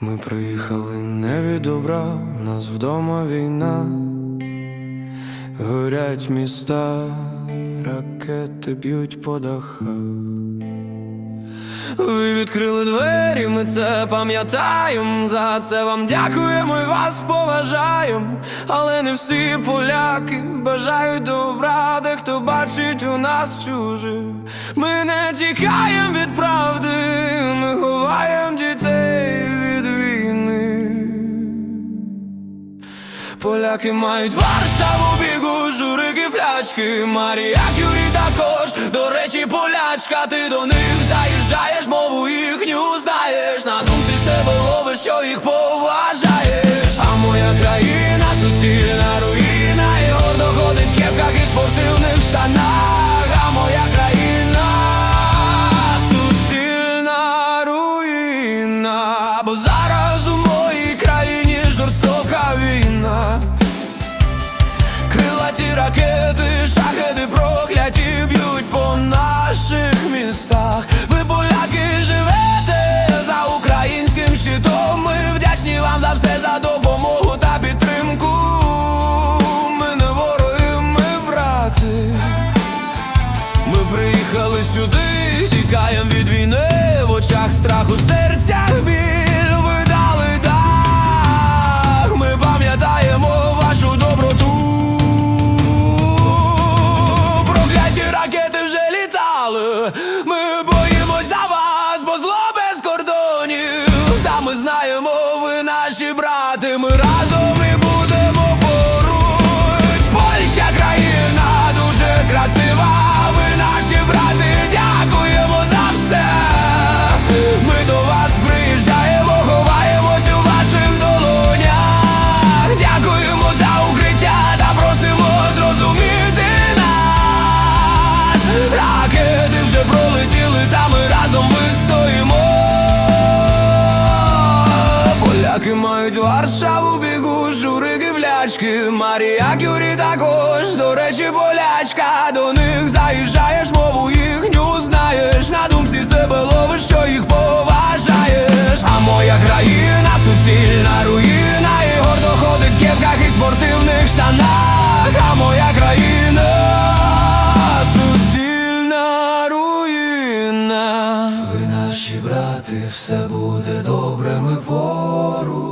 Ми приїхали не від добра, у нас вдома війна, горять міста, ракети б'ють по дахах. Ви відкрили двері, ми це пам'ятаємо. За це вам дякуємо і вас поважаємо. Але не всі поляки бажають добра, дехто бачить у нас чуже. Ми не тікаємо від правди, Поляки мають Варшаву, бігу, журики, флячки, Марія Кюрі також, до речі, полячка, ти до них заїжджаєш, мову їхню знаєш, на думці себе ловиш, що їх поважаєш. Шахеди прокляті б'ють по наших містах. Ви, поляки, живете за українським щитом. Ми вдячні вам за все, за допомогу та підтримку. Ми не вороги, ми брати. Ми приїхали сюди, тікаємо від війни, в очах страх, у серцях біль Ми боїмось за вас, бо зло без кордонів. Та ми знаємо, ви наші брати. Ми разом Поляки мають Варшаву, бігу, журики, влячки, Марія Кюрі також, до речі, полячка, до Ти все буде добре, ми поруч.